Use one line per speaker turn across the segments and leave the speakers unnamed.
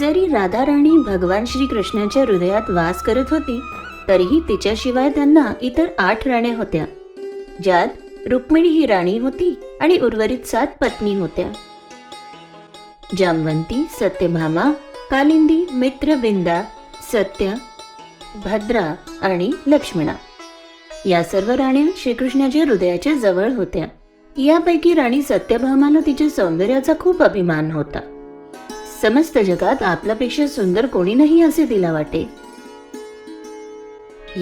जरी राधाराणी भगवान श्रीकृष्णाच्या हृदयात वास करत होती तरीही तिच्याशिवाय त्यांना इतर आठ राण्या होत्या ज्यात रुक्मिणी ही राणी होती आणि उर्वरित सात पत्नी होत्या. जामवंती सत्यभामा कालिंदी मित्रबिंदा सत्य भद्रा आणि लक्ष्मणा. या सर्व राण्या श्रीकृष्णाच्या हृदयाच्या जवळ होत्या. यापैकी राणी सत्यभामाला तिच्या सौंदर्याचा खूप अभिमान होता. समस्त जगात आपल्यापेक्षा सुंदर कोणी नाही असे तिला वाटे.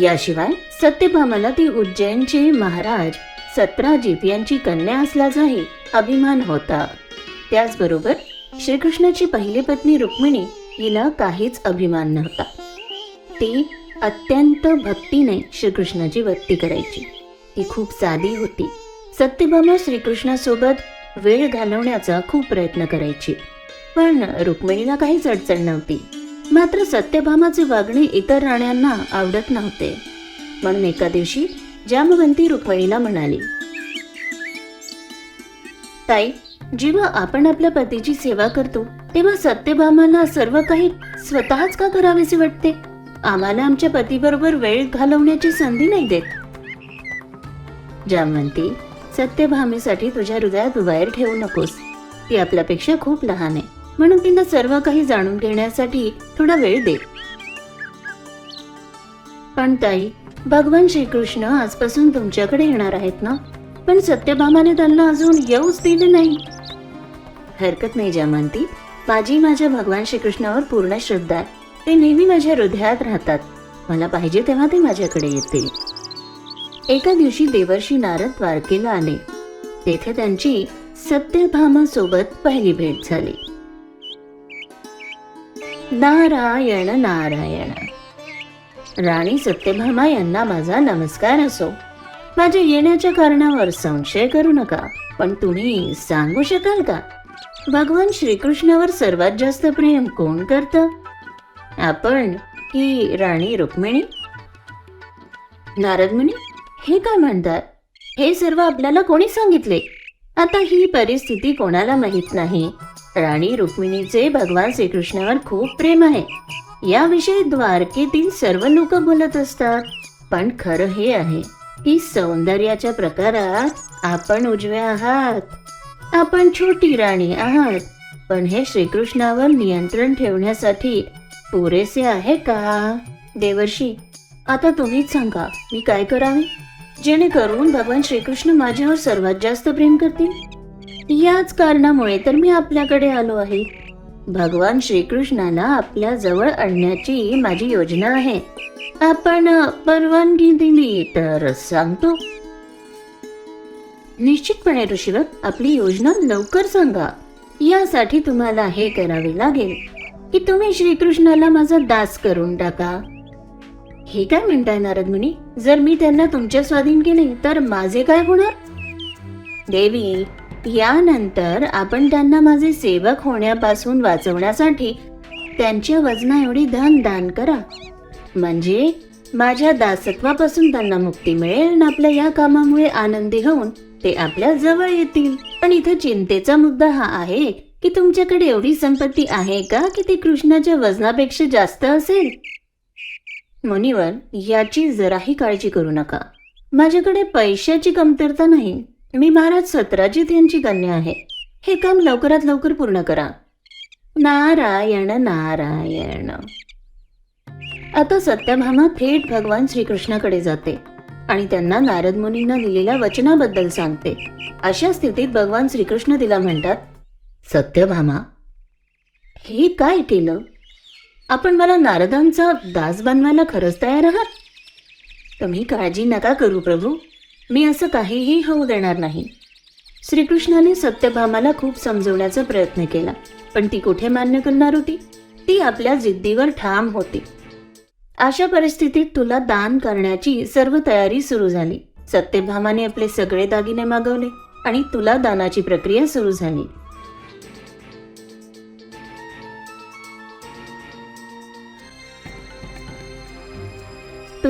याशिवाय सत्यभामाला ती उज्जैनचे महाराज सत्राजीप यांची कन्या असल्याचाही अभिमान होता. त्याचबरोबर श्रीकृष्णाची पहिली पत्नी रुक्मिणी हिला काहीच अभिमान नव्हता. ती अत्यंत भक्तीने श्रीकृष्णाची भक्ती करायची. ती खूप साधी होती. सत्यभामा श्रीकृष्णासोबत वेळ घालवण्याचा खूप प्रयत्न करायची. पण रुक्मिणीला काहीच अडचण नव्हती. मात्र सत्यभामाचे वागणे इतर राण्यांना आवडत नव्हते. म्हणून एका दिवशी जामवंती रुक्मिणीला म्हणाली ताई जेव्हा आपण आपल्या पतीची सेवा करतो तेव्हा सत्यभामाला सर्व काही स्वतःच का करावेसे वाटते? आम्हाला आमच्या पतीबरोबर वेळ घालवण्याची संधी नाही देत. जामवंती सत्यभामेसाठी तुझ्या हृदयात वैर ठेवू नकोस. ती आपल्यापेक्षा खूप लहान आहे. म्हणून तिनं सर्व काही जाणून घेण्यासाठी थोडा वेळ दे. पण ताई भगवान श्रीकृष्ण आजपासून तुमच्याकडे येणार आहेत ना? पण सत्यभामाने त्यांना अजून येऊच दिले नाही. हरकत नाही जामंती माझी माझ्या भगवान श्रीकृष्णावर पूर्ण श्रद्धा आहे. ते नेहमी माझ्या हृदयात राहतात. मला पाहिजे तेव्हा ते माझ्याकडे येतील. एका दिवशी देवर्षी नारद द्वारकेला आले. तेथे त्यांची सत्यभामा सोबत पहिली भेट झाली. नारायण नारायण. राणी सत्यभामा यांना माझा नमस्कार असो. माझ्या येण्याच्या कारणावर संशय करू नका पण तुम्ही सांगू शकाल का? भगवान श्रीकृष्णावर सर्वात जास्त प्रेम कोण करत? आपण की राणी रुक्मिणी? नारद मुनी हे काय म्हणतात? हे सर्व आपल्याला कोणी सांगितले? आता ही परिस्थिती कोणाला माहीत नाही. राणी रुक्मिणीचे भगवान श्रीकृष्णावर खूप प्रेम आहे. याविषयी द्वारकेतील सर्व लोक बोलत असतात. पण खरं हे आहे की सौंदर्याच्या प्रकारात आपण उजवे आहात. आपण छोटी राणी आहात. पण हे श्रीकृष्णावर नियंत्रण ठेवण्यासाठी पुरेसे आहे का? देवर्षी आता तुम्हीच सांगा मी काय करावे? जेणेकरून भगवान श्रीकृष्ण माझ्यावर सर्वात जास्त प्रेम करतील? याच कारणामुळे तर मी आपल्याकडे आलो आहे. भगवान श्रीकृष्णाला आपल्या जवळ आणण्याची माझी योजना आहे. आपण परवानगी दिली तर सांगतो. निश्चितपणे ऋषीवर आपली योजना लवकर सांगा. यासाठी तुम्हाला हे करावे लागेल की तुम्ही श्रीकृष्णाला माझा दास करून टाका. हे काय म्हणताय नारद मुनी जर मी त्यांना तुमच्या स्वाधीन केले तर माझे काय होणार? देवी यानंतर आपण त्यांना माझे सेवक होण्यापासून वाचवण्यासाठी त्यांच्या वजना एवढी धन दान करा. म्हणजे माझ्या दासत्वापासून त्यांना मुक्ती मिळेल आणि आपल्या या कामामुळे आनंदी होऊन ते आपल्या जवळ येतील. पण इथे चिंतेचा मुद्दा हा आहे की तुमच्याकडे एवढी संपत्ती आहे का की ती कृष्णाच्या वजनापेक्षा जास्त असेल? मुनिवर याची जराही काळजी करू नका. माझ्याकडे पैशाची कमतरता नाही. मी महाराज सत्राजित यांची कन्या आहे. हे काम लवकरात लवकर पूर्ण करा. नारायण नारायण. आता सत्यभामा थेट भगवान श्रीकृष्णाकडे जाते आणि त्यांना नारद मुनींना दिलेल्या वचनाबद्दल सांगते. अशा स्थितीत भगवान श्रीकृष्ण तिला म्हणतात सत्यभामा हे काय केलं? आपण मला नारदांचा दास बनवायला खरंच तयार आहात? तुम्ही काळजी नका करू प्रभू. मी असं काहीही होऊ देणार नाही. श्रीकृष्णाने सत्यभामाला खूप समजवण्याचा प्रयत्न केला पण ती कुठे मान्य करणार होती? ती आपल्या जिद्दीवर ठाम होती. अशा परिस्थितीत तुला दान करण्याची सर्व तयारी सुरू झाली. सत्यभामाने आपले सगळे दागिने मागवले आणि तुला दानाची प्रक्रिया सुरू झाली.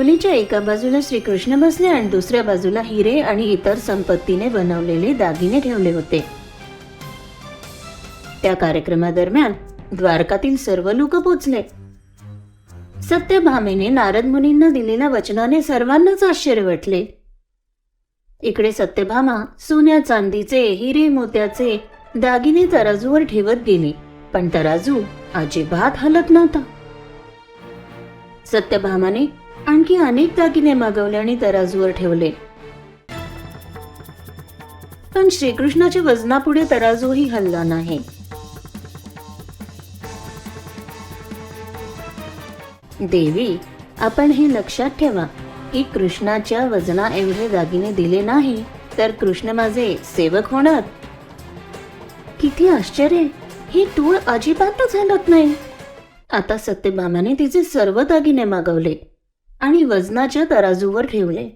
तुलीच्या एका बाजूला श्रीकृष्ण बसले आणि दुसऱ्या बाजूला हिरे आणि इतर संपत्तीने बनवलेले दागिने ठेवले होते. त्या कार्यक्रमादरम्यान द्वारकातील सर्व लोक पोचले. सत्यभामेने नारद मुनींना दिलेल्या वचनाने सर्वांनाच आश्चर्य वाटले. इकडे सत्यभामा सोन्या चांदीचे हिरे मोत्याचे दागिने तराजूवर ठेवत गेली पण तराजू अजिबात हलत नव्हता. सत्यभामाने आणखी अनेक दागिने मागवले आणि तराजूवर ठेवले. पण श्रीकृष्णाच्या वजनापुढे तराजूही हलला नाही. देवी आपण हे लक्षात ठेवा की कृष्णाच्या वजना एवढे दागिने दिले नाही तर कृष्ण माझे सेवक होणार? किती आश्चर्य! हे टूळ अजिबातच हलत नाही. आता सत्यभामाने तिचे सर्व दागिने मागवले. आणि वजनाच्या तराजूवर ठेवले.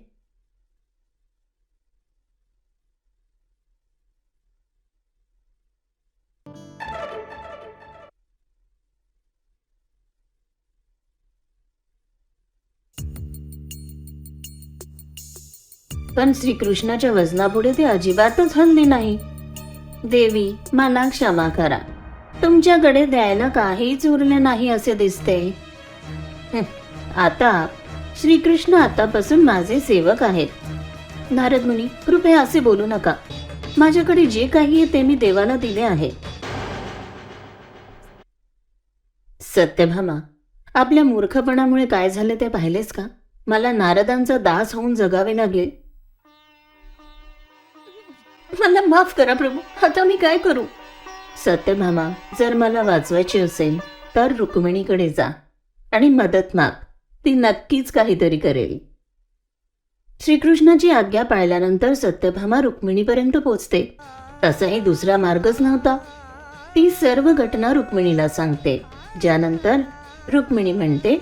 पण श्रीकृष्णाच्या वजनापुढे ते अजिबातच हल्ली नाही. देवी मला क्षमा करा. तुमच्याकडे द्यायला काहीच उरले नाही असे दिसते. आता श्रीकृष्ण आतापासून माझे सेवक आहेत. नारद मुनी कृपया असे बोलू नका. माझ्याकडे जे काही आहे ते मी देवाला दिले आहे. सत्यभामा आपल्या मूर्खपणामुळे काय झाले ते पाहिलेस का? मला नारदांचा दास होऊन जगावे लागेल. मला माफ करा प्रभू आता मी काय करू? सत्यभामा जर मला वाचवायची असेल तर रुक्मिणीकडे जा आणि मदत माग. ती नक्कीच काहीतरी करेल. श्रीकृष्णाची आज्ञा पाळल्यानंतर सत्यभामा रुक्मिणीपर्यंत पोचते. तसाही दुसरा मार्गच नव्हता. ती सर्व घटना रुक्मिणीला सांगते. ज्यानंतर रुक्मिणी म्हणते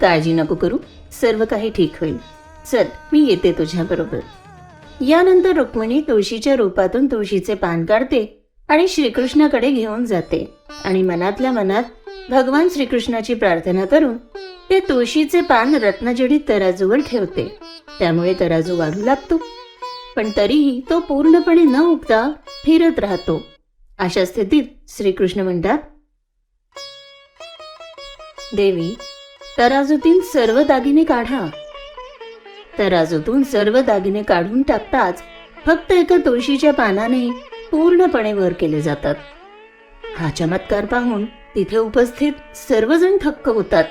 काळजी नको करू. सर्व काही ठीक होईल. चल मी येते तुझ्या बरोबर यानंतर रुक्मिणी तुळशीच्या रूपातून तुळशीचे पान काढते आणि श्रीकृष्णाकडे घेऊन जाते आणि मनातल्या मनात भगवान श्रीकृष्णाची प्रार्थना करून ते तुळशीचे पान रत्नजडीत तराजूवर ठेवते. त्यामुळे तराजू वाढू लागतो. पण तरीही तो पूर्णपणे न उगता फिरत राहतो. अशा स्थितीत श्रीकृष्ण म्हणतात देवी तराजूतील सर्व दागिने काढा. तराजूतून सर्व दागिने काढून टाकताच फक्त एका तुळशीच्या पानाने पूर्णपणे वर केले जातात. हा चमत्कार पाहून तिथे उपस्थित सर्वजण थक्क होतात.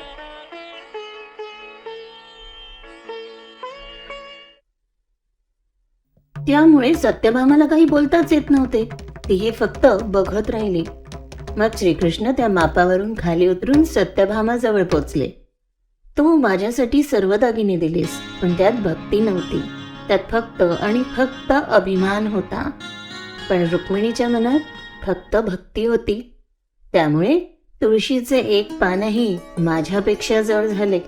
त्यामुळे सत्यभामाला काही बोलताच येत नव्हते. ती हे फक्त बघत राहिली. मग श्रीकृष्ण त्या मापावरून खाली उतरून सत्यभामाजवळ पोचले. तू माझ्यासाठी सर्व दागिने दिलीस पण त्यात भक्ती नव्हती. त्यात फक्त आणि फक्त अभिमान होता. पण रुक्मिणीच्या मनात फक्त भक्ती होती. त्यामुळे तुळशीचे एक पानही माझ्यापेक्षा जड झाले.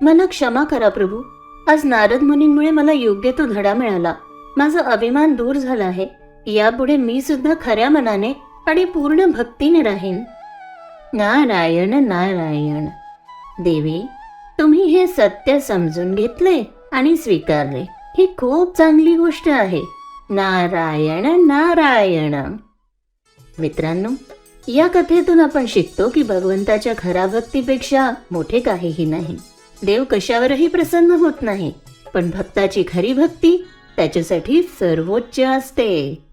मला क्षमा करा प्रभू. आज नारद मुनींमुळे मला योग्य तो धडा मिळाला. माझा अभिमान दूर झाला आहे. यापुढे मी सुद्धा खऱ्या मनाने आणि पूर्ण भक्तीने राहीन. नारायण नारायण. देवी तुम्ही हे सत्य समजून घेतले आणि स्वीकारले. ही खूप चांगली गोष्ट आहे. नारायण नारायण. मित्रांनो या कथेतून आपण शिकतो की भगवंताच्या खऱ्या भक्तीपेक्षा मोठे काहीही नाही. देव कशावरही प्रसन्न होत नाही पण भक्ताची खरी भक्ती त्याच्यासाठी सर्वोच्च असते.